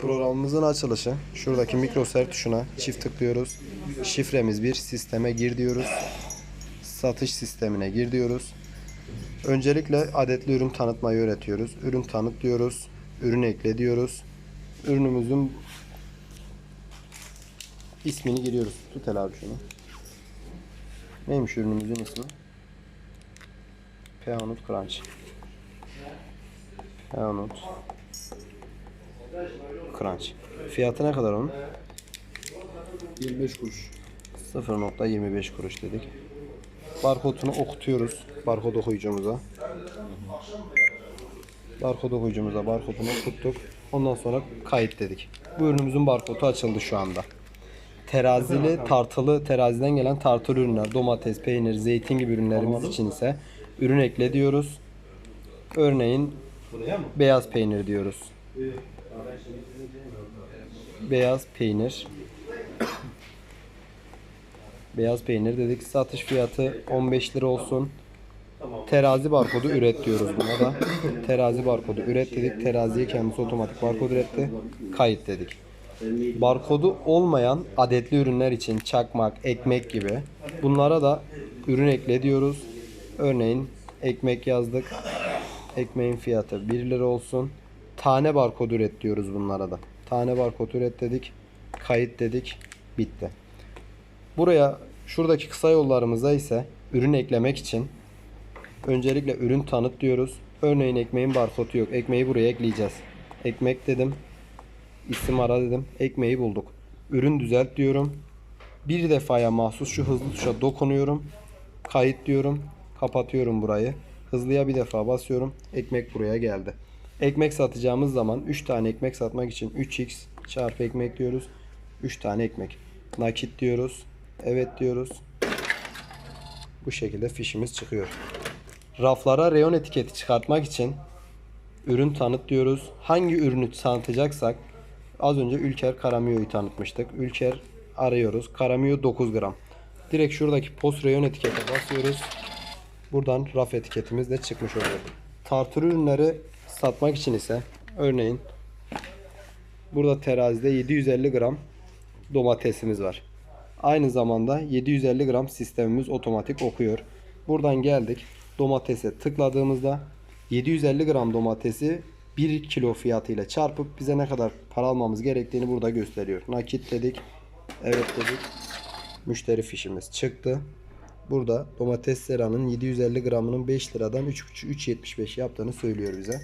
Programımızın açılışı. Şuradaki mikroser tuşuna çift tıklıyoruz. Şifremiz bir sisteme gir diyoruz. Satış sistemine gir diyoruz. Öncelikle adetli ürün tanıtmayı öğretiyoruz. Ürün tanıt diyoruz. Ürün ekle diyoruz. Ürünümüzün ismini giriyoruz. Tut hele abi şunu. Neymiş ürünümüzün ismi? Peanut Crunch. Peanut Crunch. Fiyatı ne kadar onun? 25 kuruş. 0.25 kuruş dedik. Barkodunu okutuyoruz. Barkod okuyucumuza. Barkod okuyucumuza barkodunu okuttuk. Ondan sonra kayıt dedik. Bu ürünümüzün barkodu açıldı şu anda. Terazili, tartılı, teraziden gelen tartılı ürünler, domates, peynir, zeytin gibi ürünlerimiz için ise ürün ekle diyoruz. Örneğin beyaz peynir diyoruz. Beyaz peynir. Beyaz peynir dedik. Satış fiyatı 15 lira olsun. Terazi barkodu üret diyoruz buna da. Terazi barkodu üret dedik. Teraziye kendisi otomatik barkod üretti. Kayıt dedik. Barkodu olmayan adetli ürünler için çakmak, ekmek gibi bunlara da ürün ekle diyoruz. Örneğin ekmek yazdık. Ekmeğin fiyatı 1 lira olsun. Tane barkod üret diyoruz bunlara da. Tane barkod üret dedik. Kayıt dedik. Bitti. Buraya şuradaki kısa yollarımıza ise ürün eklemek için öncelikle ürün tanıt diyoruz. Örneğin ekmeğin barkodu yok. Ekmeği buraya ekleyeceğiz. Ekmek dedim. İsim ara dedim. Ekmeği bulduk. Ürün düzelt diyorum. Bir defaya mahsus şu hızlı tuşa dokunuyorum. Kayıt diyorum. Kapatıyorum burayı. Hızlıya bir defa basıyorum. Ekmek buraya geldi. Ekmek satacağımız zaman 3 tane ekmek satmak için 3x çarpı ekmek diyoruz. 3 tane ekmek. Nakit diyoruz. Evet diyoruz. Bu şekilde fişimiz çıkıyor. Raflara reyon etiketi çıkartmak için ürün tanıt diyoruz. Hangi ürünü tanıtacaksak az önce Ülker Karamiyo'yu tanıtmıştık. Ülker arıyoruz. Karamiyo 9 gram. Direkt şuradaki post reyon etikete basıyoruz. Buradan raf etiketimiz de çıkmış oluyor. Tartır ürünleri satmak için ise örneğin burada terazide 750 gram domatesimiz var. Aynı zamanda 750 gram sistemimiz otomatik okuyor. Buradan geldik. Domatese tıkladığımızda 750 gram domatesi 1 kilo fiyatıyla çarpıp bize ne kadar para almamız gerektiğini burada gösteriyor. Nakit dedik. Evet dedik. Müşteri fişimiz çıktı. Burada domates seranın 750 gramının 5 liradan 3,5 3.75 yaptığını söylüyor bize.